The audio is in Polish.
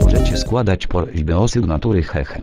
Możecie składać prośbę o sygnatury hehe.